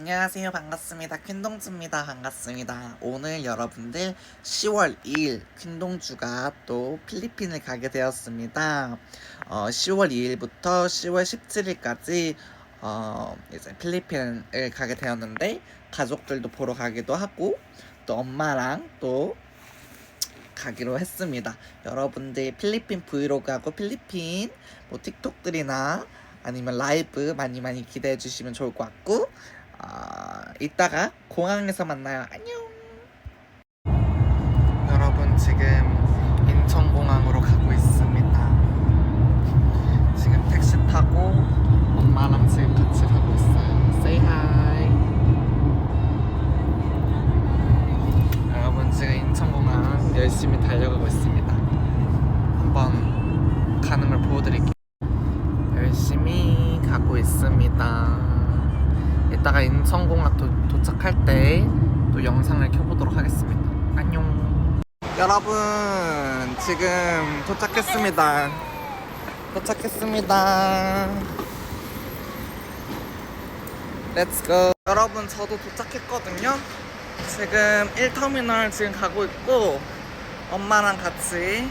안녕하세요. 반갑습니다. 퀸동주입니다. 반갑습니다. 오늘 여러분들 10월 2일 퀸동주가 또 필리핀을 가게 되었습니다. 어, 10월 2일부터 10월 17일까지 어, 이제 필리핀을 가게 되었는데 가족들도 보러 가기도 하고 또 엄마랑 또 가기로 했습니다. 여러분들 필리핀 브이로그하고 필리핀 뭐 틱톡들이나 아니면 라이브 많이 많이 기대해 주시면 좋을 것 같고 아, 이따가 공항에서 만나요. 안녕. 여러분 지금 인천공항으로 가고 있습니다. 지금 택시 타고 엄마랑 지금 같이 가고 있어요. Say hi. 여러분 지금 인천공항 열심히 달려가고 있습니다. 한번 가는 걸 보여드릴게요. 열심히 가고 있습니다. 이따가 인천공항 도, 도착할 때 또 영상을 켜보도록 하겠습니다. 안녕. 여러분 지금 도착했습니다. 도착했습니다. Go. 여러분 저도 도착했거든요. 지금 1터미널 지금 가고 있고 엄마랑 같이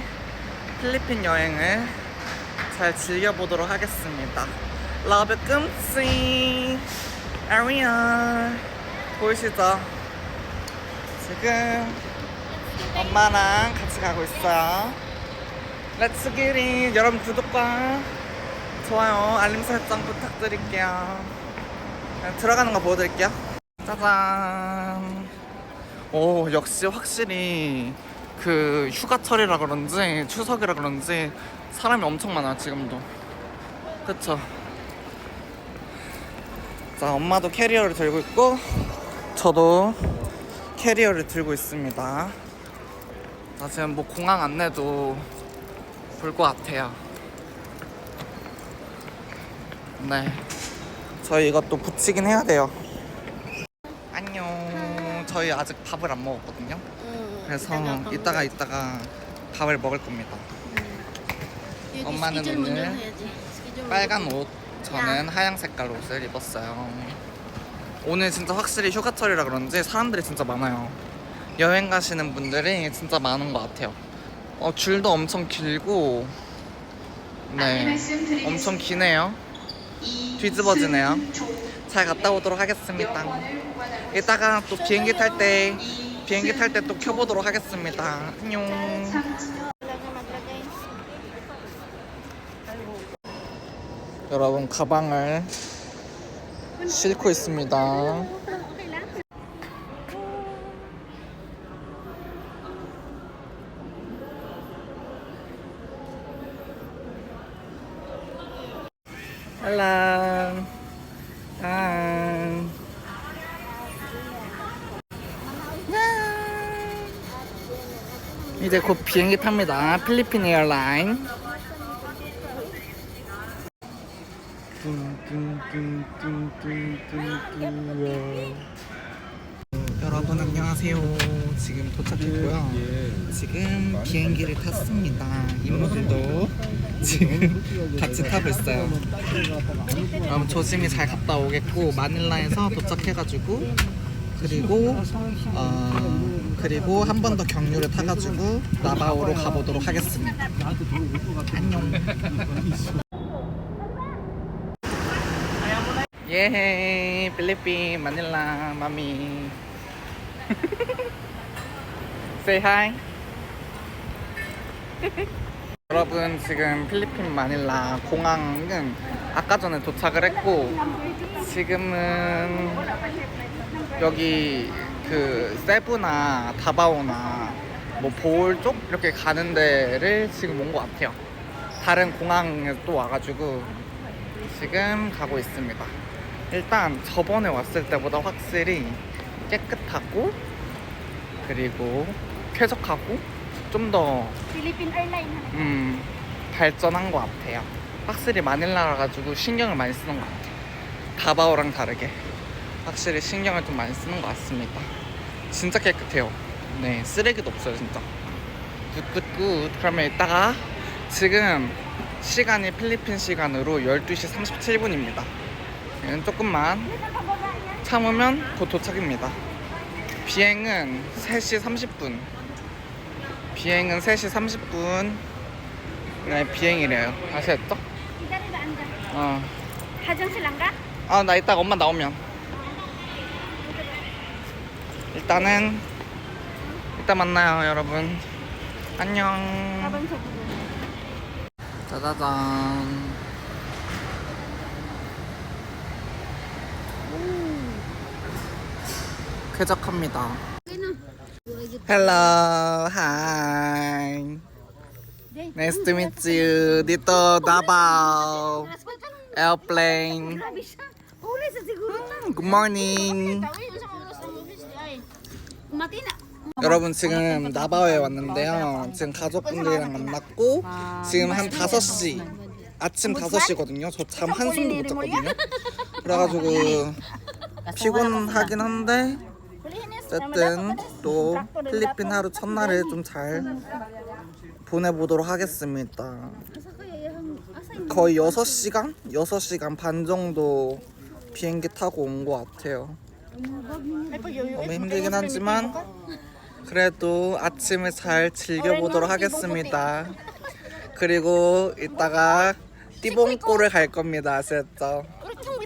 필리핀 여행을 잘 즐겨보도록 하겠습니다. 러브 끔찍 아리아 보이시죠? 지금 엄마랑 같이 가고 있어요. 렛츠 기릿 여러분 구독과 좋아요 알림 설정 부탁드릴게요. 그냥 들어가는 거 보여드릴게요. 짜잔. 오 역시 확실히 그 휴가철이라 그런지 추석이라 그런지 사람이 엄청 많아요 지금도. 그쵸? 자 엄마도 캐리어를 들고 있고 저도 캐리어를 들고 있습니다. 나 지금 뭐 공항 안내도 볼 것 같아요. 네. 저희 이것도 붙이긴 해야 돼요. 안녕. 저희 아직 밥을 안 먹었거든요. 응, 그래서 밥 이따가. 이따가 밥을 먹을 겁니다. 엄마는 오늘 빨간. 옷, 저는 하양 색깔 옷을 입었어요. 오늘 진짜 확실히 휴가철이라 그런지 사람들이 진짜 많아요. 여행 가시는 분들이 진짜 많은 것 같아요. 어, 줄도 엄청 길고, 네, 엄청 기네요. 뒤집어지네요. 잘 갔다 오도록 하겠습니다. 이따가 또 비행기 탈 때, 비행기 탈 때 또 켜보도록 하겠습니다. 안녕. 여러분 가방을 싣고 있습니다. 이제 곧 비행기 탑니다. 필리핀 에어라인. 여러분 안녕하세요. 지금 도착했고요. 지금 비행기를 탔습니다. 이모들도 지금 같이 타고 있어요. 여러분 조심히 잘 갔다 오겠고 마닐라에서 도착해가지고 그리고 어 그리고 한 번 더 경유를 타가지고 나바오로 가보도록 하겠습니다. 안녕. 예, 필리핀 마닐라 마미. Say hi. 여러분 지금 필리핀 마닐라 공항은 아까 전에 도착을 했고 지금은 여기 그 세부나 다바오나 뭐 보울 쪽 이렇게 가는 데를 지금 온 것 같아요. 다른 공항에 또 와가지고 지금 가고 있습니다. 일단 저번에 왔을 때보다 확실히 깨끗하고 그리고 쾌적하고 좀더 Philippine Airlines. 음, 발전한 것 같아요. 확실히 마닐라라 가지고 신경을 많이 쓰는 것 같아요. 다바오랑 다르게 확실히 신경을 좀 많이 쓰는 것 같습니다. 진짜 깨끗해요. 네, 쓰레기도 없어요, 진짜. 굿굿굿. 그러면 이따가 지금 시간이 필리핀 시간으로 12시 37분입니다. 조금만 참으면 곧 도착입니다. 비행은 3시 30분. 비행은 3시 30분. 네, 비행이래요. 아시겠죠? 기다리다 앉아. 어. 화장실 안 가? 아, 나 이따가 엄마 나오면. 일단은 이따 만나요, 여러분. 안녕. 짜자잔. 쾌적합니다. Hello, hi. Nice to meet you. Dito Davao Airplane. Good morning. 여러분 지금 나바오에 왔는데요. 지금 가족분들이랑 만났고 지금 한 5시 아침 5시거든요. 저 잠 한숨도 못 잤거든요. 그래가지고 피곤하긴 한데 어쨌든 또 필리핀 하루 첫날을 좀잘 보내보도록 하겠습니다. 거의 6시간? 6시간 반 정도 비행기 타고 온 것 같아요. 너무 힘들긴 하지만 그래도 아침을 잘 즐겨보도록 하겠습니다. 그리고 이따가 띠봉꼬를 갈 겁니다. 아셨죠?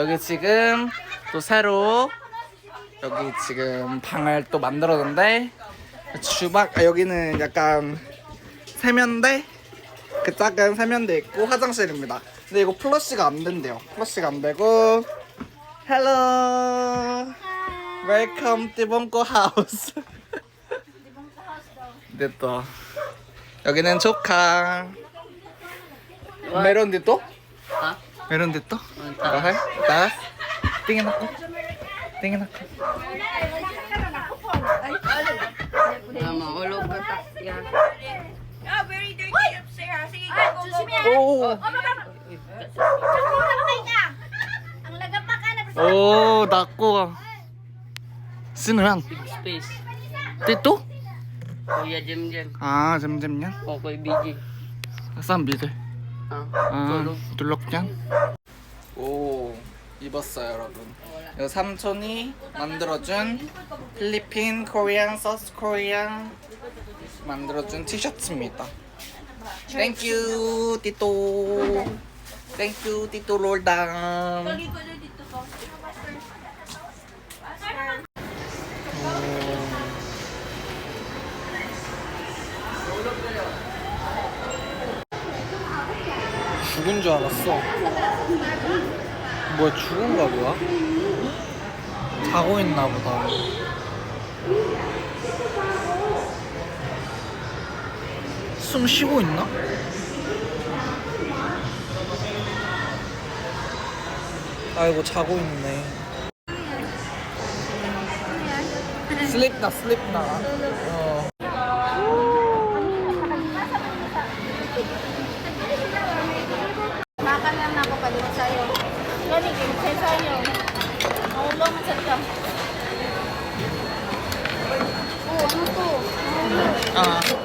여기 지금 또 새로 여기 지금 방을 또 만들었는데 주방 아, 여기는 약간 세면대 그 작은 세면대 있고 화장실입니다. 근데 이거 플러시가 안 된대요. 플러시가 안 되고 헬로 웰컴 띠봉꼬 하우스 됐다. 여기는 조카 메론 dito? Ha? Meron dito? Okay. Taas? Tingin ako. Tingin ako. Mama, ulo ko takya. Ah, very dirty upstairs. Sige, go, go, go. Oh! Oh, oh Ang lagap ka na. Oh, dako ah. Sinarang? Space. Dito? Kuya Jim Jim. Ah, Jim Jim niya? Kuya BJ. Asan BJ? 아, 둘럭장? 오, 입었어요, 여러분. 이거 삼촌이 만들어준 필리핀, 코리안, 서스 코리안 만들어준 티셔츠입니다. 땡큐, 띠또. 땡큐, 띠또 롤당. 죽은 줄 알았어. 뭐야 죽은가 뭐야? 자고 있나 보다. 숨 쉬고 있나? 아이고 자고 있네. 슬립 나 슬립 나. 어. napapaliwan sa'yo. Gani, game sa'yo sa'yo. Mahulog man sa'yo ka. Oo, ano to? Mahulog. Ah.